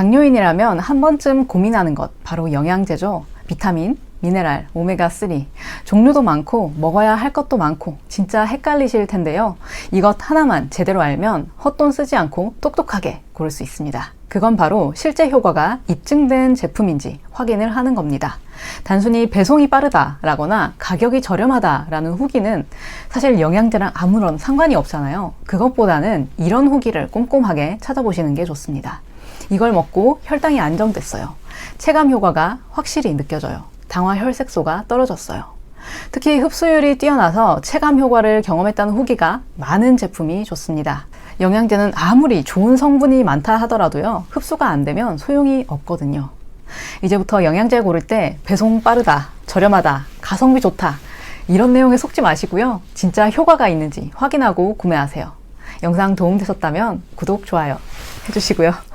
당뇨인이라면 한 번쯤 고민하는 것 바로 영양제죠. 비타민, 미네랄, 오메가3 종류도 많고 먹어야 할 것도 많고 진짜 헷갈리실 텐데요. 이것 하나만 제대로 알면 헛돈 쓰지 않고 똑똑하게 고를 수 있습니다. 그건 바로 실제 효과가 입증된 제품인지 확인을 하는 겁니다. 단순히 배송이 빠르다라거나 가격이 저렴하다라는 후기는 사실 영양제랑 아무런 상관이 없잖아요. 그것보다는 이런 후기를 꼼꼼하게 찾아보시는 게 좋습니다. 이걸 먹고 혈당이 안정됐어요. 체감 효과가 확실히 느껴져요. 당화 혈색소가 떨어졌어요. 특히 흡수율이 뛰어나서 체감 효과를 경험했다는 후기가 많은 제품이 좋습니다. 영양제는 아무리 좋은 성분이 많다 하더라도요, 흡수가 안 되면 소용이 없거든요. 이제부터 영양제 고를 때 배송 빠르다, 저렴하다, 가성비 좋다, 이런 내용에 속지 마시고요. 진짜 효과가 있는지 확인하고 구매하세요. 영상 도움되셨다면 구독, 좋아요 해주시고요.